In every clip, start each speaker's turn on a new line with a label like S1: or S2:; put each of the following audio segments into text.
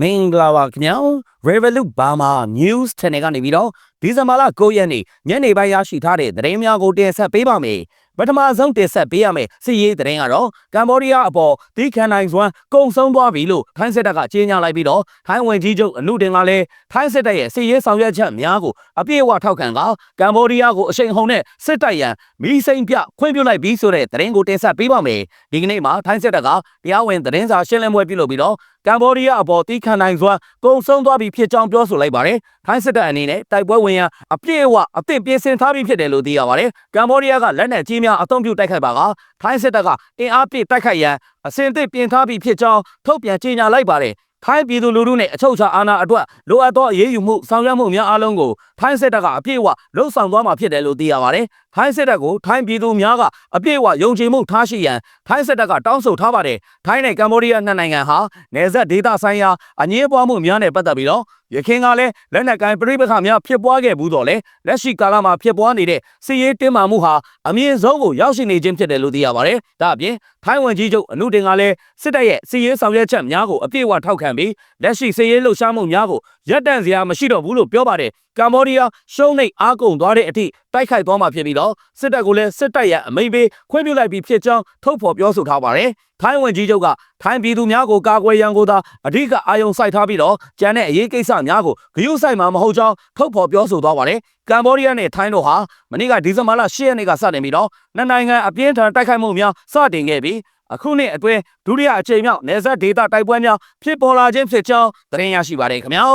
S1: မင်္ဂလာပါခင်ဗျာ Revolut Burma News Channel ကနေပြီးတော့ဒီဇင်ဘာလ9ရက်နေ့ညနေပိုင်းရရှိထားတဲ့သတင်းများကိုတင်ဆက်ပေးပါမယ်ပထမဆုံးတင်ဆက်ပေးရမယ့်စီရေးသတင်းကတော့ကမ္ဘောဒီးယားအပေါ်တီးခန်နိုင်စွမ်းကုံဆုံးသွားပြီလို့ထိုင်းစစ်တပ်ကကြေညာလိုက်ပြီးတော့ထိုင်းဝန်ကြီးချုပ်အနုတင်ကလည်းထိုင်းစစ်တပ်ရဲ့စီရေးဆောင်ရွက်ချက်များကိုအပြည့်အဝထောက်ခံကကမ္ဘောဒီးယားကိုအရှိန်ဟုန်နဲ့စစ်တပ်ရန်မီးစိမ်ပြခွင့်ပြုလိုက်ပြီးဆိုတဲ့သတင်းကိုတင်ဆက်ပေးပါမယ်ဒီကနေ့မှာထိုင်းစစ်တပ်ကတရားဝင်သတင်းစာရှင်းလင်းပွဲပြုလုပ်ပြီးတော့ ကမ္ဘောဒီးယားအပေါ်တီးခံနိုင်စွာကုံဆုံးသွားပြီဖြစ်ကြောင်းပြောဆိုလိုက်ပါတယ်။ထိုင်းစစ်တပ်အနေနဲ့တိုက်ပွဲဝင်ရန်အပြည့်အဝအသင့်ပြင်ဆင်ထားပြီးဖြစ်တယ်လို့သိရပါတယ်။ကမ္ဘောဒီးယားကလက်နက်ကြီးများအသုံးပြုတိုက်ခိုက်ပါကထိုင်းစစ်တပ်ကအင်အားပြည့်တိုက်ခိုက်ရန်အစဉ်အသင့်ပြင်ထားပြီးဖြစ်ကြောင်းထုတ်ပြန်ကြေညာလိုက်ပါတယ်။ ထိုင်းပြည်သူလူထုနဲ့အချုပ်အခြာအာဏာအတွက်လိုအပ်သောအရေးယူမှုဆောင်ရွက်မှုများအားလုံးကိုထိုင်းစစ်တပ်ကအပြည့်အဝလှုံ့ဆော်သွားမှာဖြစ်တယ်လို့သိရပါတယ်။ထိုင်းစစ်တပ်ကိုထိုင်းပြည်သူများကအပြည့်အဝယုံကြည်မှုထားရှိရန်ထိုင်းစစ်တပ်ကတောင်းဆိုထားပါတယ်။ထိုင်းနဲ့ကမ္ဘောဒီးယားနှစ်နိုင်ငံဟာနယ်စပ်ဒေသဆိုင်ရာအငြင်းပွားမှုများနဲ့ပတ်သက်ပြီးတော့ ရခိုင်ကလည်းလက်နက်ကိုင်ပြိပခါများဖြစ်ပွားခဲ့ဘူးတော့လေလက်ရှိကာလမှာဖြစ်ပွားနေတဲ့စစ်ရေးတင်းမာမှုဟာအမြင့်ဆုံးကိုရောက်ရှိနေခြင်းဖြစ်တယ်လို့သိရပါတယ်။ဒါအပြင်ထိုင်းဝန်ကြီးချုပ်အနုတင်ကလည်းစစ်တပ်ရဲ့စစ်ရေးဆောင်ရွက်ချက်များကိုအပြည့်အဝထောက်ခံပြီးလက်ရှိစစ်ရေးလှုပ်ရှားမှုများကိုရပ်တန့်စရာမရှိတော့ဘူးလို့ပြောပါတယ်။ကမ္ဘောဒီးယားရှုံးနိတ်အားကုန်သွားတဲ့အထိတိုက်ခိုက်သွားမှာဖြစ်ပြီးတော့စစ်တပ်ကိုလည်းစစ်တပ်ရဲ့အမိန့်ပေးခွင့်ပြုလိုက်ပြီးဖြစ်ကြောင်းထုတ်ဖော်ပြောဆိုထားပါတယ်။ထိုင်းဝန်ကြီးချုပ်ကထိုင်းပြည်သူများကိုကာကွယ်ရန်ကိုသာအဓိကအာရုံစိုက်ထားပြီးတော့ကျန်တဲ့အရေးကိစ္စများကိုဂရုစိုက်မှာမဟုတ်ကြောင်းထုတ်ဖော်ပြောဆိုသွားပါတယ်။ကမ္ဘောဒီးယားနဲ့ထိုင်းတို့ဟာမနေ့ကဒီဇင်ဘာလ10ရက်နေ့ကစတင်ပြီးတော့နှစ်နိုင်ငံအပြင်းထန်တိုက်ခိုက်မှုများစတင်ခဲ့ပြီးအခုနှစ်အတွင်းဒုတိယအကြိမ်မြောက်နေဆက်ဒေတာတိုက်ပွဲများဖြစ်ပေါ်လာခြင်းဖြစ်ကြောင်းသတင်းရရှိပါတယ်ခင်ဗျာ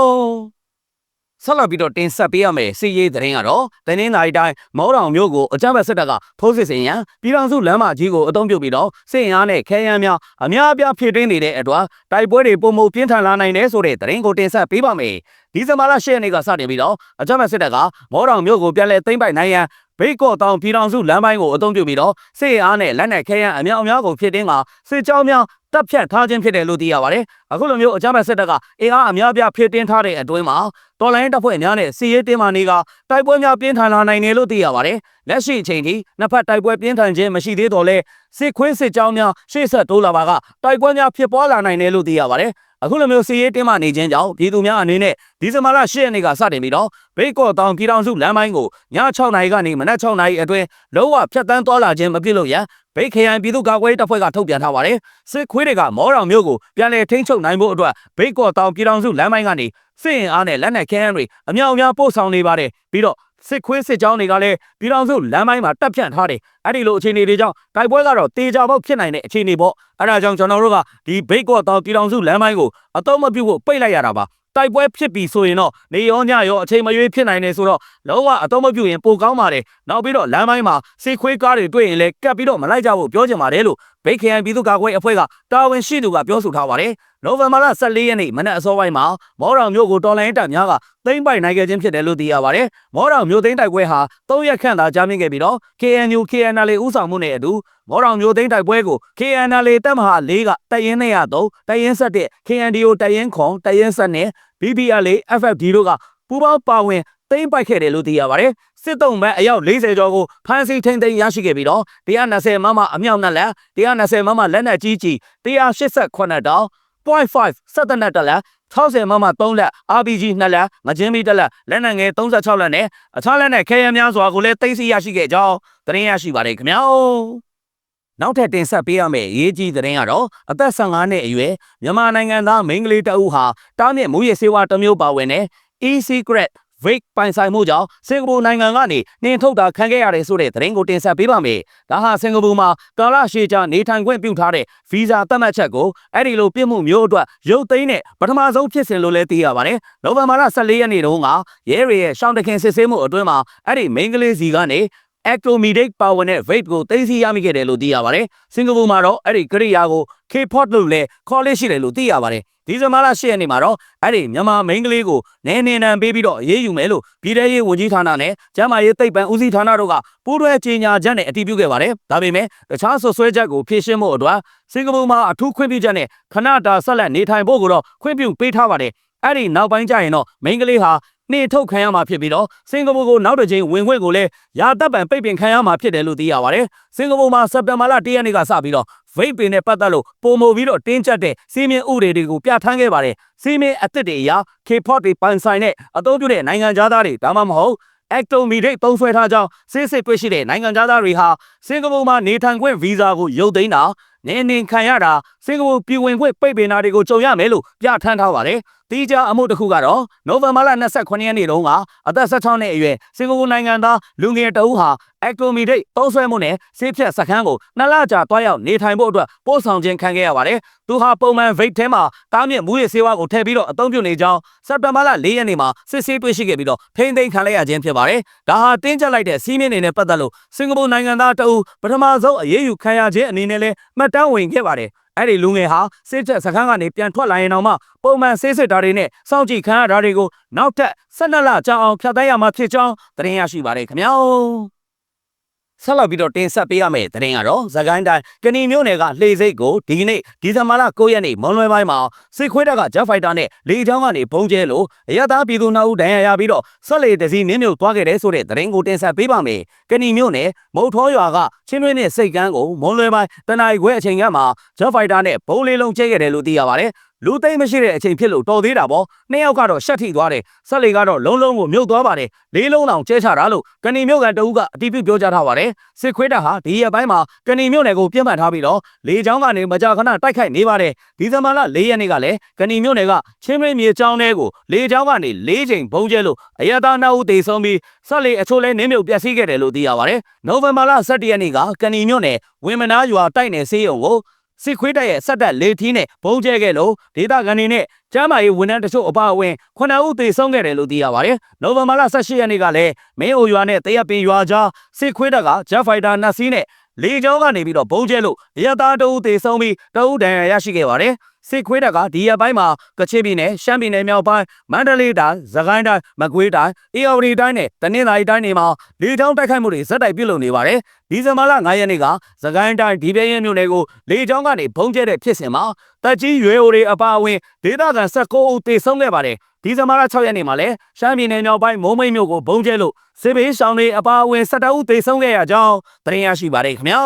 S1: ဆက်လက်ပြီးတော့တင်ဆက်ပေးရမယ်စီရေးသတင်းကတော့တင်းင်းသာရီတိုင်းမောတောင်မြို့ကိုအကြမ်းဖက်စစ်တပ်ကထိုးစစ်ဆင်ရန်ပြည်ထောင်စုလမ်းမကြီးကိုအုံပြုပြီးတော့စစ်ရင်အားနဲ့ခဲယမ်းများအများအပြားဖြည့်တင်းနေတဲ့အတွက်တိုက်ပွဲတွေပုံမှုပြင်းထန်လာနိုင်တယ်ဆိုတဲ့သတင်းကိုတင်ဆက်ပေးပါမယ်ဒီဇင်ဘာလ10ရက်နေ့ကစတင်ပြီးတော့အကြမ်းဖက်စစ်တပ်ကမောတောင်မြို့ကိုပြန်လည်သိမ်းပိုက်နိုင်ရန် ဘိတ်ကော့တောင်ပြည်တော်စုလမ်းပိုင်းကိုအုံပြုပြီးတော့စစ်ရင်အားနဲ့လက်နက်ခဲယမ်းအများအများကိုဖြည့်တင်းကစစ်ကြောင်းများတပ်ဖြတ်ထားခြင်းဖြစ်တယ်လို့သိရပါတယ်အခုလိုမျိုးအကြမ်းဖက်စစ်တပ်ကအင်အားအများအပြားဖြည့်တင်းထားတဲ့အတွင်းမှာတော်လိုင်းတပ်ဖွဲ့များနဲ့စီရေးတင်းမာနေကတိုက်ပွဲများပြင်းထန်လာနိုင်တယ်လို့သိရပါတယ်။လက်ရှိအချိန်ထိနှစ်ဖက်တိုက်ပွဲပြင်းထန်ခြင်းမရှိသေးတော့လဲစစ်ခွင်းစစ်ကြောင်းများရှေ့ဆက်တိုးလာပါကတိုက်ပွဲများဖြစ်ပွားလာနိုင်တယ်လို့သိရပါတယ်။ အခုလိုမျိုးစီရေးတင်းမာနေခြင်းကြောင့်ပြည်သူများအနေနဲ့ဒီဇင်ဘာလ10ရက်နေ့ကစတင်ပြီးတော့ဘိတ်ကော့တောင်ပြည်တော်စုလမ်းပိုင်းကိုည6နာရီကနေမနက်6နာရီအတွင်းလုံးဝဖြတ်တန်းသွားလာခြင်းမပြုလုပ်ရန် ဘိတ်ခရိုင်ပြည်သူ့ကာကွယ်ရေးတပ်ဖွဲ့ကထုတ်ပြန်ထားပါတယ်။စစ်ခွေးတွေကမောတော်မျိုးကိုပြန်လည်ထိန်းချုပ်နိုင်ဖို့အတွက်ဘိတ်ကော့တောင်ပြည်တော်စုလမ်းပိုင်းကနေစစ်ရင်အားနဲ့လက်နက်ခဲယမ်းတွေအမြောက်အများပို့ဆောင်နေပါတယ်ပြီးတော့စစ်ခွေးစစ်ကြောင်းတွေကလည်းပြည်တော်စုလမ်းပိုင်းမှာတပ်ဖြန့်ထားတယ်အဲ့ဒီလိုအခြေအနေတွေကြောင့်တိုက်ပွဲကတော့တေချာပေါက်ဖြစ်နိုင်တဲ့အခြေအနေပေါ့အဲ့ဒါကြောင့်ကျွန်တော်တို့ကဒီဘိတ်ကော့တောင်ပြည်တော်စုလမ်းပိုင်းကိုအတော့မပြုတ်ဖို့ပိတ်လိုက်ရတာပါ တိုက်ပွဲဖြစ်ပြီဆိုရင်တော့နေရောညရောအချိန်မရွေးဖြစ်နိုင်တယ်ဆိုတော့လုံးဝအတော့မပြုတ်ရင်ပိုကောင်းပါတယ်နောက်ပြီးတော့လမ်းပိုင်းမှာစေခွေးကားတွေတွေ့ရင်လည်းကပ်ပြီးတော့မလိုက်ကြဖို့ပြောချင်ပါတယ်လို့ဘိတ်ခရိုင်ပြည်သူ့ကာကွယ်အဖွဲ့ကတာဝန်ရှိသူကပြောဆိုထားပါတယ်နိုဝင်ဘာလ14ရက်နေ့မနက်အစောပိုင်းမှာမော်တော်မြို့ကိုတော်လိုင်းတပ်များကသိမ်းပိုက်နိုင်ခဲ့ခြင်းဖြစ်တယ်လို့သိရပါတယ်မော်တော်မြို့သိမ်းတိုက်ပွဲဟာ3ရက်ခန့်သာကြာမြင့်ခဲ့ပြီးတော့ KNU KNL ဦးဆောင်မှုနဲ့အတူမော်တော်မြို့သိမ်းတိုက်ပွဲကို KNL တပ်မဟာ၄ကတရင်203တရင်7 KNDO တရင်ခွန်တရင်7နဲ့ BBL FFD တို့ကပူးပေါင်းပါဝင်သိမ်းပိုက်ခဲ့တယ်လို့သိရပါတယ်စစ်တုံးမဲ့အယောက်40ကျော်ကိုဖမ်းဆီးထိန်းသိမ်းရရှိခဲ့ပြီးတော့120မမအမြောက်နဲ့လက်120မမလက်နက်ကြီးကြီး188တောင်0.5စက်တနက်တလက်60မမ3လက် RPG 2လက်ငကြင်းမီတစ်လက်လက်နက်ငယ်36လက်နဲ့အခြားလက်နက်ခဲယမ်းများစွာကိုလည်းသိမ်းဆည်းရရှိခဲ့ကြောင်းသတင်းရရှိပါတယ်ခင်ဗျာ နောက်ထပ်တင်ဆက်ပေးရမယ့်ရေးကြီးသတင်းကတော့အသက်15နှစ်အရွယ်မြန်မာနိုင်ငံသားမိန်းကလေးတအုပ်ဟာတားမြစ်မူရစေဝါတစ်မျိုးပါဝင်တဲ့ e-secret Wake ပိုင်ဆိုင်မှုကြောင့်စင်ကာပူနိုင်ငံကနေနှင်ထုတ်တာခံခဲ့ရတယ်ဆိုတဲ့သတင်းကိုတင်ဆက်ပေးပါမယ်။ဒါဟာစင်ကာပူမှာကာလရှည်ကြာနေထိုင်ခွင့်ပြုထားတဲ့ဗီဇာသတ်မှတ်ချက်ကိုအဲ့ဒီလိုပြစ်မှုမျိုးအတွက်ရုပ်သိမ်းတဲ့ပထမဆုံးဖြစ်စဉ်လို့လည်းသိရပါတယ်။နိုဝင်ဘာလ14ရက်နေ့တုန်းကရဲရဲရဲ့ရှောင်းတခင်စစ်ဆေးမှုအတွင်းမှာအဲ့ဒီမိန်းကလေးစီကနေ Actomedic Power နဲ့ Vape ကိုသိသိရမိခဲ့တယ်လို့သိရပါတယ်။စင်ကာပူမှာတော့အဲ့ဒီကရိယာကို K-pop လို့လည်းခေါ်လေးရှိတယ်လို့သိရပါတယ်။ဒီဇင်ဘာလ10ရက်နေ့မှာတော့အဲ့ဒီမြန်မာမိန်းကလေးကိုနည်းနည်းနန်းပေးပြီးတော့အေးအေးယူမယ်လို့ပြည်ထရေးဝန်ကြီးဌာနနဲ့ကျန်းမာရေးသိပ္ပံဦးစီးဌာနတို့ကပူးတွဲကြေညာချက်နဲ့အတည်ပြုခဲ့ပါတယ်။ဒါပေမဲ့တခြားဆွဆွဲချက်ကိုဖြေရှင်းဖို့အတွက်စင်ကာပူမှာအထူးခွင့်ပြုချက်နဲ့ခဏတာဆက်လက်နေထိုင်ဖို့ကိုတော့ခွင့်ပြုပေးထားပါတယ်။အဲ့ဒီနောက်ပိုင်းကျရင်တော့မိန်းကလေးဟာ နှင်ထုတ်ခံရမှာဖြစ်ပြီးတော့စင်ကာပူကိုနောက်တစ်ချိန်ဝင်ခွင့်ကိုလည်းရာတပ်ပံပိတ်ပင်ခံရမှာဖြစ်တယ်လို့သိရပါတယ်စင်ကာပူမှာစက်တင်ဘာလ၁ရက်နေ့ကစပြီးတော့ဗိတ်ပင်နဲ့ပတ်သက်လို့ပုံမပြီးတော့တင်းကျပ်တဲ့စီမင်းဥပဒေတွေကိုပြဋ္ဌာန်းခဲ့ပါတယ်စီမင်းအသစ်တွေအရာ K-pop တွေပိုင်ဆိုင်တဲ့အသုံးပြုတဲ့နိုင်ငံသားတွေဒါမှမဟုတ် Actomedic သုံးဆွဲထားကြောင်းစစ်စစ်တွေ့ရှိတဲ့နိုင်ငံသားတွေဟာစင်ကာပူမှာနေထိုင်ခွင့်ဗီဇာကိုရုပ်သိမ်းတာနေနေခံရတာစင်ကာပူပြည်ဝင်ခွင့်ပိတ်ပင်တာတွေကိုကြုံရမယ်လို့ပြဋ္ဌာန်းထားပါတယ်။တီးခြားအမှုတစ်ခုကတော့နိုဝင်ဘာလ29ရက်နေ့တုန်းကအသက်16နှစ်အရွယ်စင်ကာပူနိုင်ငံသားလူငယ်တအုပ်ဟာ Actomedic သုံးဆွဲမှုနဲ့ဆေးဖြတ်စခန်းကိုနှစ်လကြာတွားရောက်နေထိုင်ဖို့အတွက်ပို့ဆောင်ခြင်းခံခဲ့ရပါတယ်။သူဟာပုံမှန် vape ထဲမှာတားမြစ်မူရည်ဆေးဝါးကိုထည့်ပြီးတော့အသုံးပြုနေကြောင်းစက်တင်ဘာလ4ရက်နေ့မှာစစ်ဆေးတွေ့ရှိခဲ့ပြီးတော့ထိမ့်သိမ်းခံလိုက်ရခြင်းဖြစ်ပါတယ်။ဒါဟာတင်းကျပ်လိုက်တဲ့စီးမင်းတွေနဲ့ပတ်သက်လို့စင်ကာပူနိုင်ငံသားတအုပ်ပထမဆုံးအရေးယူခံရခြင်းအနေနဲ့လည်းမှတ်တမ်းဝင်ခဲ့ပါတယ်။အဲ့ဒီလူငယ်ဟာစစ်ချက်စခန်းကနေပြန်ထွက်လာရင်တော့မှပုံမှန်ဆေးစစ်တာတွေနဲ့စောင့်ကြည့်ခံရတာတွေကိုနောက်ထပ်12လကြာအောင်ဖြတ်သန်းရမှာဖြစ်ကြောင်းသတင်းရရှိပါတယ်ခင်ဗျာ ဆက်လက်ပြီးတော့တင်ဆက်ပေးရမယ့်သတင်းကတော့သကိုင်းတိုင်းကဏီမြို့နယ်ကလှေစိတ်ကိုဒီကနေ့ဒီဇင်ဘာလ9ရက်နေ့မွန်လွယ်ပိုင်းမှာစစ်ခွေးတပ်ကဂျက်ဖိုက်တာနဲ့လေကြောင်းကနေပုံကျဲလို့အရသာပြည်သူနှုတ်ဒဏ်ရာရပြီးတော့ဆက်လေတစည်းနင်းမြုပ်သွားခဲ့တဲ့ဆိုတဲ့သတင်းကိုတင်ဆက်ပေးပါမယ်။ကဏီမြို့နယ်မုတ်ထောရွာကချင်းတွင်းနဲ့စိတ်ကန်းကိုမွန်လွယ်ပိုင်းတနအီခွဲအချိန်ကမှဂျက်ဖိုက်တာနဲ့ဘုံလေးလုံးကျဲခဲ့တယ်လို့သိရပါတယ်။လူသိမ့်မရှိတဲ့အချိန်ဖြစ်လို့တော်သေးတာပေါ့နှစ်ယောက်ကတော့ရှက်ထိသွားတယ်ဆက်လေကတော့လုံးလုံးကိုမြုပ်သွားပါတယ်လေးလုံးအောင်ကျဲချတာလို့ကဏီမြို့ကန်တအုပ်ကအတိပြုပြောကြားထားပါတယ်စစ်ခွေးတပ်ဟာဒီရက်ပိုင်းမှာကဏီမြို့နယ်ကိုပြန့်မှတ်ထားပြီးတော့လေချောင်းကနေမကြာခဏတိုက်ခိုက်နေပါတယ်ဒီဇင်ဘာလ၄ရက်နေ့ကလည်းကဏီမြို့နယ်ကချင်းမင်းမြေကျောင်းထဲကိုလေချောင်းကနေ၄ချိန်ဘုံကျဲလို့အရသာနှုတ်တေဆုံးပြီးဆက်လေအချို့လဲနင်းမြုပ်ပျက်စီးခဲ့တယ်လို့သိရပါတယ်နိုဝင်ဘာလ17ရက်နေ့ကကဏီမြို့နယ်ဝင်းမနာရွာတိုက်နယ်ဆေးရုံကို စစ်ခွေးတပ်ရဲ့စက်တက်လေထီးနဲ့ဘုံကျဲခဲ့လို့ဒေသခံတွေနဲ့ကျမ်းမာရေးဝန်ထမ်းတချို့အပါအဝင်ခုနှစ်ဦးသေဆုံးခဲ့တယ်လို့သိရပါတယ်။နိုဝင်ဘာလ18ရက်နေ့ကလည်းမင်းအိုရွာနဲ့တရက်ပင်ရွာကြားစစ်ခွေးတပ်ကဂျက်ဖိုက်တာနှစ်စီးနဲ့ လေကြောင်းကနေပြီးတော့ဘုံကျဲလို့ရရသားတအုပ်သေဆုံးပြီးတအုပ်ဒဏ်ရာရရှိခဲ့ပါတယ်။စစ်ခွေးတပ်ကဒီရက်ပိုင်းမှာကချင်ပြည်နယ်ရှမ်းပြည်နယ်မြောက်ပိုင်းမန္တလေးတိုင်းသခိုင်းတိုင်းမကွေးတိုင်းအေရဝတီတိုင်းနဲ့တနင်္သာရီတိုင်းတွေမှာလေကြောင်းတိုက်ခိုက်မှုတွေဇက်တိုက်ပြုလုပ်နေပါတယ်။ဒီဇင်ဘာလ9ရက်နေ့ကသခိုင်းတိုင်းဒီပြင်းမြို့နယ်ကိုလေကြောင်းကနေဘုံကျဲတဲ့ဖြစ်စဉ်မှာတက်ကြီးရွယ်အိုတွေအပါအဝင်ဒေသခံ19ဦးသေဆုံးခဲ့ပါတယ်။ ဒီဇင်ဘာလ6ရက်နေ့မှာလည်းရှမ်းပြည်နယ်မြောက်ပိုင်းမုံမိတ်မြို့ကိုဘုံကျဲလို့စစ်ဘေးရှောင်တွေအပါအဝင်17ဦးသေဆုံးခဲ့ရကြောင်းသတင်းရရှိပါတယ်ခင်ဗျာ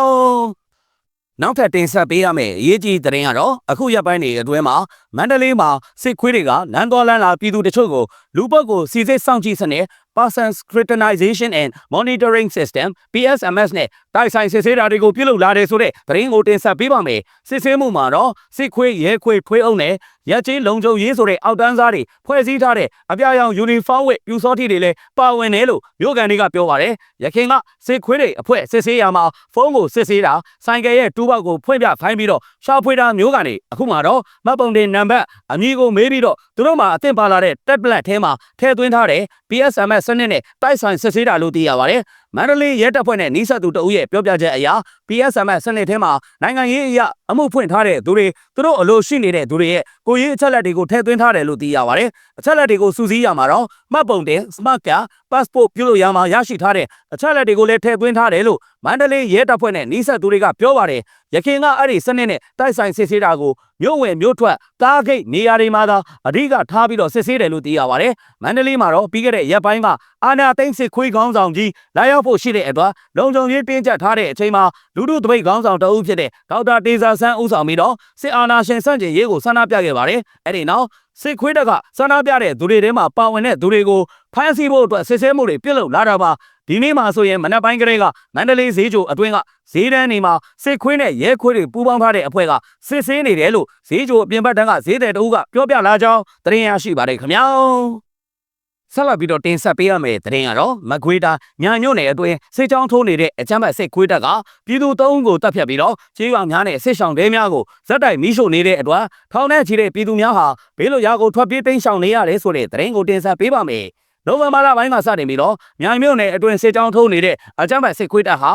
S1: ။နောက်ထပ်တင်ဆက်ပေးရမယ့်အရေးကြီးသတင်းကတော့အခုရက်ပိုင်းတွေအတွင်းမှာမန္တလေးမှာစစ်ခွေးတွေကလမ်းတော်လမ်းလာပြည်သူတချို့ကိုလူပုတ်ကိုစီစစ်စောင့်ကြည့်စနစ် Person Scrutinization and Monitoring System PSMS နဲ့တိုက်ဆိုင်စစ်ဆေးတာတွေကိုပြုလုပ်လာတယ်ဆိုတဲ့သတင်းကိုတင်ဆက်ပေးပါမယ်။စစ်ဆေးမှုမှာတော့စစ်ခွေးရဲခွေးဖွေးအုပ်နဲ့ရက်ကြီးလုံခြုံရေးဆိုတဲ့အောက်တန်းစားတွေဖွဲ့စည်းထားတဲ့အပြာရောင်ယူနီဖောင်းဝတ်ပြူစောတိတွေလည်းပါဝင်တယ်လို့မြို့ကန်တွေကပြောပါတယ်။ရခိုင်ကစစ်ခွေးတွေအဖွဲ့စစ်ဆေးရမှာဖုန်းကိုစစ်ဆေးတာဆိုင်ကယ်ရဲ့တူးပေါက်ကိုဖွင့်ပြခိုင်းပြီးတော့ရှာဖွေတာမျိုးကနေအခုမှတော့မတ်ပုံတင်နံပါတ်အမည်ကိုမေးပြီးတော့သူတို့မှအသင့်ပါလာတဲ့ tablet ထဲမှာထည့်သွင်းထားတဲ့ PSMS စနစ်နဲ့တိုက်ဆိုင်စစ်ဆေးတာလို့သိရပါတယ်။ မန္တလေးရဲတပ်ဖွဲ့နဲ့နှိစက်သူတအုပ်ရဲ့ပြောပြချက်အရ PSMS စနစ်ထဲမှာနိုင်ငံရေးအရာအမှုဖွင့်ထားတဲ့သူတွေသူတို့အလို့ရှိနေတဲ့သူတွေရဲ့ကိုရေးအချက်လက်တွေကိုထည့်သွင်းထားတယ်လို့သိရပါတယ်။အချက်လက်တွေကိုစုစည်းရမှာတော့မှတ်ပုံတင် smart card passport ပြုလို့ရမှာရရှိထားတဲ့အချက်လက်တွေကိုလည်းထည့်သွင်းထားတယ်လို့မန္တလေးရဲတပ်ဖွဲ့နဲ့နှိစက်သူတွေကပြောပါတယ်။ရခိုင်ကအဲ့ဒီစနစ်နဲ့တိုက်ဆိုင်စစ်ဆေးတာကိုမြို့ဝင်မြို့ထွက်တားဂိတ်နေရာတွေမှာသာအဓိကထားပြီးတော့စစ်ဆေးတယ်လို့သိရပါတယ်။မန္တလေးမှာတော့ပြီးခဲ့တဲ့ရက်ပိုင်းကအာနာသိန်းစစ်ခွေးခေါင်းဆောင်ကြီးလာရောက်ဖို့ရှိတဲ့အတွက်လုံခြုံရေးတင်းကျပ်ထားတဲ့အချိန်မှာလူထုတပိတ်ခေါင်းဆောင်တအုပ်ဖြစ်တဲ့ဒေါက်တာတေဇာဆန်းဦးဆောင်ပြီးတော့စစ်အာဏာရှင်စန့်ကျင်ရေးကိုဆန္ဒပြခဲ့ပါတယ်။အဲ့ဒီနောက်စစ်ခွေးတက်ကဆန္ဒပြတဲ့သူတွေထဲမှာပါဝင်တဲ့သူတွေကိုဖမ်းဆီးဖို့အတွက်စစ်ဆေးမှုတွေပြုလုပ်လာတာပါဒီနေ့မှာဆိုရင်မနက်ပိုင်းကလေးကမန္တလေးဈေးချိုအတွင်းကဈေးတန်းတွေမှာစစ်ခွေးနဲ့ရဲခွေးတွေပူးပေါင်းထားတဲ့အဖွဲ့ကစစ်ဆေးနေတယ်လို့ဈေးချိုအပြင်ဘက်တန်းကဈေးသည်တအုပ်ကပြောပြလာကြောင်းသတင်းရရှိပါတယ်ခင်ဗျာ ဆက်လက်ပြီးတော့တင်ဆက်ပေးရမယ့်သတင်းကတော့မကွေးတာညာညွန့်နယ်အတွင်းစစ်ကြောင်းထိုးနေတဲ့အကြမ်းဖက်စစ်ခွေးတပ်ကပြည်သူသုံးဦးကိုတပ်ဖြတ်ပြီးတော့ကျေးရွာများနဲ့စစ်ဆောင်တဲများကိုဇက်တိုက်မီးရှို့နေတဲ့အတွက်ထောင်ထဲချီတဲ့ပြည်သူများဟာဘေးလွတ်ရာကိုထွက်ပြေးတိမ်းရှောင်နေရတယ်ဆိုတဲ့သတင်းကိုတင်ဆက်ပေးပါမယ်။နိုဝင်ဘာလပိုင်းကစတင်ပြီးတော့မြိုင်မြို့နယ်အတွင်းစစ်ကြောင်းထိုးနေတဲ့အကြမ်းဖက်စစ်ခွေးတပ်ဟာ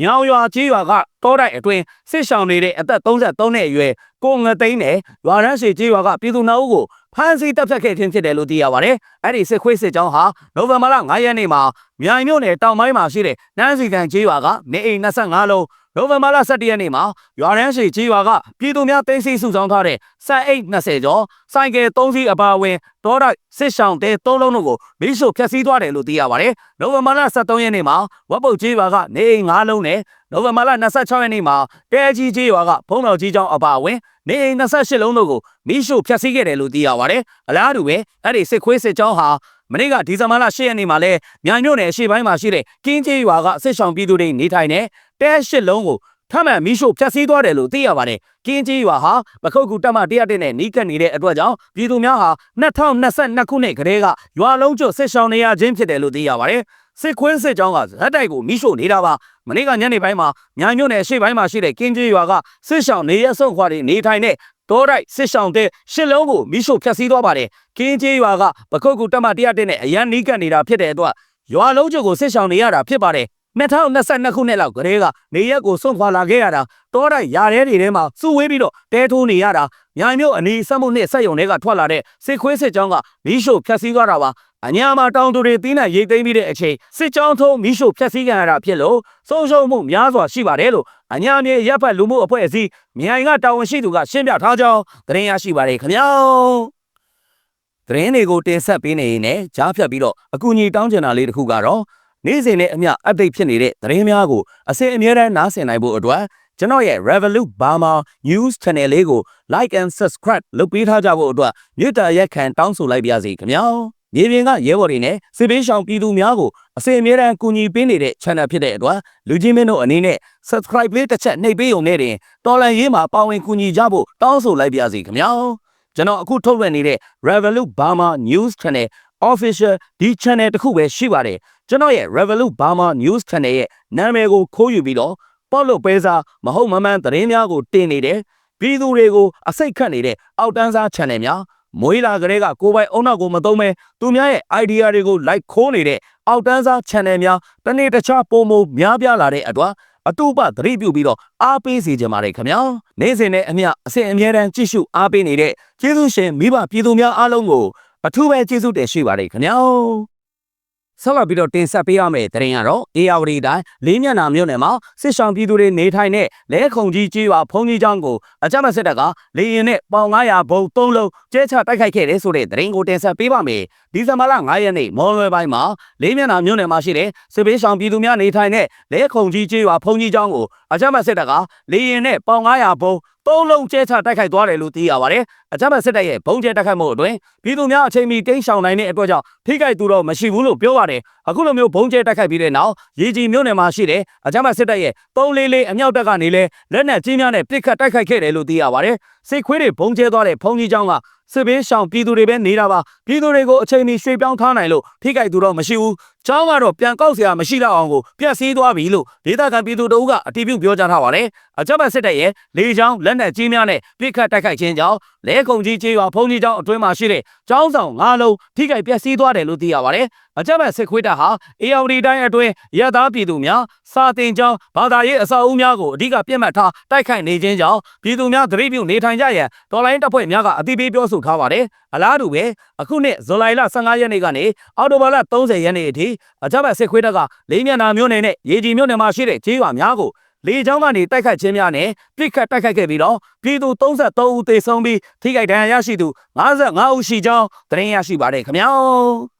S1: ညောင်ရွာကျေးရွာကတောတိုက်အတွင်းစစ်ဆောင်နေတဲ့အသက်33နှစ်အရွယ်ကိုငသိန်းနဲ့ရွာရန်ရှိကျေးရွာကပြည်သူနှစ်ဦးကို ဖမ်းဆီးတပ်ဖြတ်ခဲ့ခြင်းဖြစ်တယ်လို့သိရပါတယ်။အဲ့ဒီစစ်ခွေးစစ်ကြောင်းဟာနိုဝင်ဘာလ9ရက်နေ့မှာမြိုင်မြို့နယ်တောင်ပိုင်းမှာရှိတဲ့နန်းစီကန်ကျေးရွာကနေအိမ်25လုံးနိုဝင်ဘာလ17ရက်နေ့မှာရွာရန်ရှိကျေးရွာကပြည်သူများတင်းစီစုဆောင်ထားတဲ့စံအိတ်20ကျော်စိုင်ကယ်3စီးအပါအဝင်တောတိုက်စစ်ဆောင်တဲ3လုံးတို့ကိုမိရှို့ဖျက်ဆီးသွားတယ်လို့သိရပါတယ်။နိုဝင်ဘာလ23ရက်နေ့မှာဝက်ပုတ်ကျေးရွာကနေအိမ်5လုံးနဲ့နိုဝင်ဘာလ26ရက်နေ့မှာတဲကြီးကျေးရွာကဘုံတော်ကြီးကျောင်းအပါအဝင် နေအိမ်28လုံးတို့ကိုမိရှို့ဖျက်ဆီးခဲ့တယ်လို့သိရပါတယ်။အလားတူပဲအဲ့ဒီစစ်ခွေးစစ်ကြောင်းဟာမနေ့ကဒီဇင်ဘာလ10ရက်နေ့မှာလဲမြိုင်မြို့နယ်အရှေ့ပိုင်းမှာရှိတဲ့ကင်းကျေးရွာကစစ်ဆောင်ပြည်သူတွေနေထိုင်တဲ့တဲ8လုံးကိုထမှန်မိရှို့ဖျက်ဆီးသွားတယ်လို့သိရပါတယ်။ကင်းကြီးရွာဟာပခုတ်ကူတက်မ100တက်နဲ့နီးကပ်နေတဲ့အတွက်ကြောင့်ပြည်သူများဟာ2022ခုနှစ်ကတည်းကရွာလုံးကျွတ်စစ်ဆောင်နေရခြင်းဖြစ်တယ်လို့သိရပါတယ်။ စစ်ခွင်းစစ်ကြောင်းကဇက်တိုက်ကိုမိရှို့နေတာပါ။မနေ့ကညနေပိုင်းမှာမြိုင်မြို့နယ်အရှေ့ပိုင်းမှာရှိတဲ့ကင်းကြီးရွာကစစ်ဆောင်နေရဆုံးခွာတွေနေထိုင်တဲ့တောတိုက်စစ်ဆောင်တဲ့ရှစ်လုံးကိုမိရှို့ဖျက်ဆီးသွားပါတယ်။ကင်းကြီးရွာကပခုတ်ကူတက်မ100တက်နဲ့အရန်နီးကပ်နေတာဖြစ်တဲ့အတွက်ရွာလုံးကျွတ်ကိုစစ်ဆောင်နေရတာဖြစ်ပါတယ်။ 2022ခုနှစ်လောက်ကတည်းကနေရက်ကိုစွန့်ခွာလာခဲ့ရတာတောတိုက်ຢာရဲတွေထဲမှာစုဝေးပြီးတော့တဲထိုးနေရတာမြိုင်မြို့အနီးစက်မှုနှစ်ဆက်ယုံတွေကထွက်လာတဲ့စစ်ခွေးစစ်ကြောင်းကမီးရှို့ဖျက်ဆီးသွားတာပါအညာမှာတောင်သူတွေတင်းနဲ့ရိတ်သိမ်းပြီးတဲ့အချိန်စစ်ကြောင်းထုံးမီးရှို့ဖျက်ဆီးခံရတာဖြစ်လို့ဆုံးရှုံးမှုများစွာရှိပါတယ်လို့အညာမြေရပ်ဖက်လူမှုအဖွဲ့အစည်းမြိုင်ကတာဝန်ရှိသူကရှင်းပြထားကြောင်းသတင်းရရှိပါတယ်ခင်ဗျာသတင်းတွေကိုတင်ဆက်ပေးနေရင်လည်းကြားဖြတ်ပြီးတော့အကူအညီတောင်းချင်တာလေးတစ်ခုကတော့ နေ့စဉ်နဲ့အမျှ update ဖြစ်နေတဲ့သတင်းများကိုအစဉ်အမြဲတမ်းနားဆင်နိုင်ဖို့အတွက်ကျွန်တော်ရဲ့ Revolut Burma News Channel လေးကို like and subscribe လုပ်ပေးထားကြဖို့အတွက်မြစ်တာရက်ခံတောင်းဆိုလိုက်ပါရစေခင်ဗျာ။မြေပြင်ကရဲဘော်တွေနဲ့စစ်ပေးရှောင်ပြည်သူများကိုအစဉ်အမြဲတမ်းကူညီပေးနေတဲ့ channel ဖြစ်တဲ့အတွက်လူကြီးမင်းတို့အနေနဲ့ subscribe လေးတစ်ချက်နှိပ်ပေးုံနဲ့တင်တော်လန်ရေးမှာပါဝင်ကူညီကြဖို့တောင်းဆိုလိုက်ပါရစေခင်ဗျာ။ကျွန်တော်အခုထုတ်လွှင့်နေတဲ့ Revolut Burma News Channel official ဒီ channel တစ်ခုပဲရှိပါတယ် ကျွန်တော်ရဲ့ Revolut Burma News Channel ရဲ့နာမည်ကိုခိုးယူပြီးတော့ပေါ့လို့ပဲစားမဟုတ်မမှန်သတင်းများကိုတင်နေတယ်ပြည်သူတွေကိုအစိတ်ခတ်နေတဲ့အောက်တန်းစား channel များမွေးလာကလေးကကိုပိုင်အုံနောက်ကိုမသုံးမဲသူများရဲ့ idea တွေကို like ခိုးနေတဲ့အောက်တန်းစား channel များတနေ့တခြားပုံမများပြားလာတဲ့အတွက်အတူပသတိပြုပြီးတော့အားပေးစေချင်ပါတယ်ခင်ဗျာနေ့စဉ်နဲ့အမျှအစဉ်အမြဲတမ်းကြည့်ရှုအားပေးနေတဲ့ကျေးဇူးရှင်မိဘပြည်သူများအားလုံးကိုအထူးပဲကျေးဇူးတင်ရှိပါတယ်ခင်ဗျာ ဆက်လက်ပြီးတော့တင်ဆက်ပေးရမယ့်သတင်းကတော့အေယာဝတီတိုင်းလေးမျက်နှာမြို့နယ်မှာစစ်ဆောင်ပြည်သူတွေနေထိုင်တဲ့လဲခုံကြီးကြီးရွာဖုန်ကြီးကျောင်းကိုအကြမ်းဖက်စစ်တပ်ကလေရင်နဲ့ပေါင်900ဘုံ3လုံးကျဲချတိုက်ခိုက်ခဲ့တယ်ဆိုတဲ့သတင်းကိုတင်ဆက်ပေးပါမယ်။ဒီဇင်ဘာလ9ရက်နေ့မော်လွယ်ပိုင်းမှာလေးမျက်နှာမြို့နယ်မှာရှိတဲ့စစ်ပေးဆောင်ပြည်သူများနေထိုင်တဲ့လဲခုံကြီးကြီးရွာဖုန်ကြီးကျောင်းကိုအကြမ်းဖက်စစ်တပ်ကလေရင်နဲ့ပေါင်900ဘုံသုံးလုံးကျဲချတိုက်ခိုက်သွားတယ်လို့သိရပါတယ်။အကြမ်းဖက်စစ်တပ်ရဲ့ဘုံကျဲတိုက်ခိုက်မှုအတွင်းပြည်သူများအချိန်မီတိမ်းရှောင်နိုင်တဲ့အတွက်ကြောင့်ထိခိုက်သူတော့မရှိဘူးလို့ပြောပါတယ်။အခုလိုမျိုးဘုံကျဲတိုက်ခိုက်ပြီးတဲ့နောက်ရေကြီးမြို့နယ်မှာရှိတဲ့အကြမ်းဖက်စစ်တပ်ရဲ့344အမြောက်တပ်ကနေလဲလက်နက်ကြီးများနဲ့ပစ်ခတ်တိုက်ခိုက်ခဲ့တယ်လို့သိရပါတယ်။စိတ်ခွေးတွေဘုံကျဲသွားတဲ့ဘုံကြီးကျောင်းကစစ်ဘေးရှောင်ပြည်သူတွေပဲနေတာပါပြည်သူတွေကိုအချိန်မီရွှေ့ပြောင်းထားနိုင်လို့ထိခိုက်သူတော့မရှိဘူးကျောင်းကတော့ပြန်ကောက်စရာမရှိတော့အောင်ကိုပြက်စီးသွားပြီလို့ဒေသခံပြည်သူတို့ကအတိပြုပြောကြားထားပါတယ်အကြမ်းဖက်စစ်တပ်ရဲ့လေချောင်းလက်နက်ကြီးများနဲ့ပြစ်ခတ်တိုက်ခိုက်ခြင်းကြောင့်လဲခုံကြီးချေးရွာဘုံကြီးကျောင်းအတွင်းမှာရှိတဲ့ကျောင်းဆောင်၅လုံးထိခိုက်ပျက်စီးသွားတယ်လို့သိရပါတယ်အကြမ်းဖက်စစ်ခွေးတပ်ဟာအေယာဝတီတိုင်းအတွင်းရသားပြည်သူများစာတင်ကျောင်းဘာသာရေးအဆောက်အဦများကိုအဓိကပြစ်မှတ်ထားတိုက်ခိုက်နေခြင်းကြောင့်ပြည်သူများသတိပြုနေထိုင်ကြရန်တော်လိုင်းတပ်ဖွဲ့များကအသိပေးပြောဆိုထားပါတယ်။အလားတူပဲအခုနှစ်ဇူလိုင်လ15ရက်နေ့ကနေအောက်တိုဘာလ30ရက်နေ့အထိအကြမ်းဖက်စစ်ခွေးတပ်ကလေးမျက်နှာမြို့နယ်နဲ့ရေကြီးမြို့နယ်မှာရှိတဲ့ကျေးရွာများကိုလေကြောင်းကနေတိုက်ခတ်ခြင်းများနဲ့ပြစ်ခတ်တိုက်ခတ်ခဲ့ပြီးတော့ပြည်သူ33ဦးသေဆုံးပြီးထိခိုက်ဒဏ်ရာရရှိသူ55ဦးရှိကြောင်းသတင်းရရှိပါတယ်ခင်ဗျာ